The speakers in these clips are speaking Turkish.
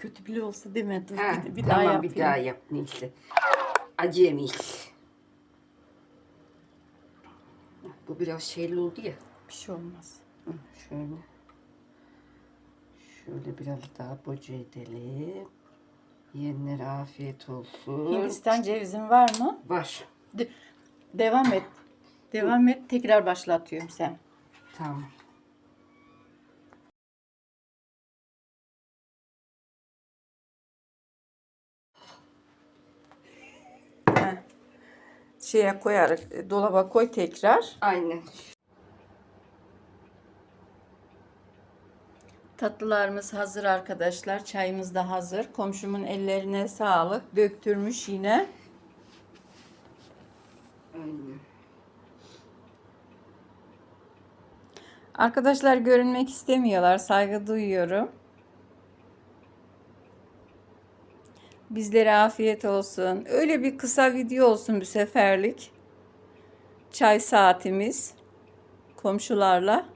Kötü bile olsa deme. Dur, Ha, bir, bir daha tamam yapayım. bir daha yap neyse. Acemiyiz. Bu biraz şeyli oldu ya. Bir şey olmaz. Hı, Şöyle. Şöyle biraz daha boca edelim. Yiyenlere afiyet olsun. Hindistan cevizin var mı? Var. De- devam et. Devam et. Tekrar başlatıyorum sen. Tamam. Şeye koyarak e, dolaba koy tekrar. Aynen. Tatlılarımız hazır arkadaşlar. Çayımız da hazır. Komşumun ellerine sağlık. Döktürmüş yine. Aynen. Arkadaşlar görünmek istemiyorlar. Saygı duyuyorum. Bizlere afiyet olsun. Öyle bir kısa video olsun bu seferlik. Çay saatimiz komşularla.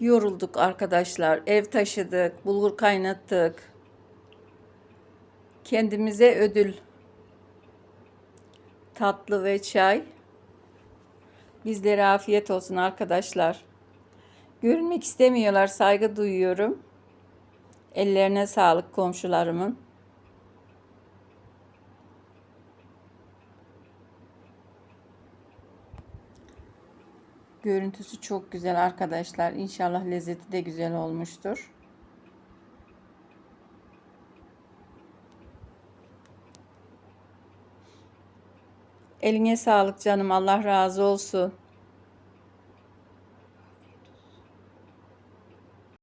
Yorulduk arkadaşlar. Ev taşıdık, bulgur kaynattık. Kendimize ödül tatlı ve çay. Bizlere afiyet olsun arkadaşlar. Görünmek istemiyorlar, saygı duyuyorum. Ellerine sağlık komşularımın. Görüntüsü çok güzel arkadaşlar. İnşallah lezzeti de güzel olmuştur. Eline sağlık canım. Allah razı olsun.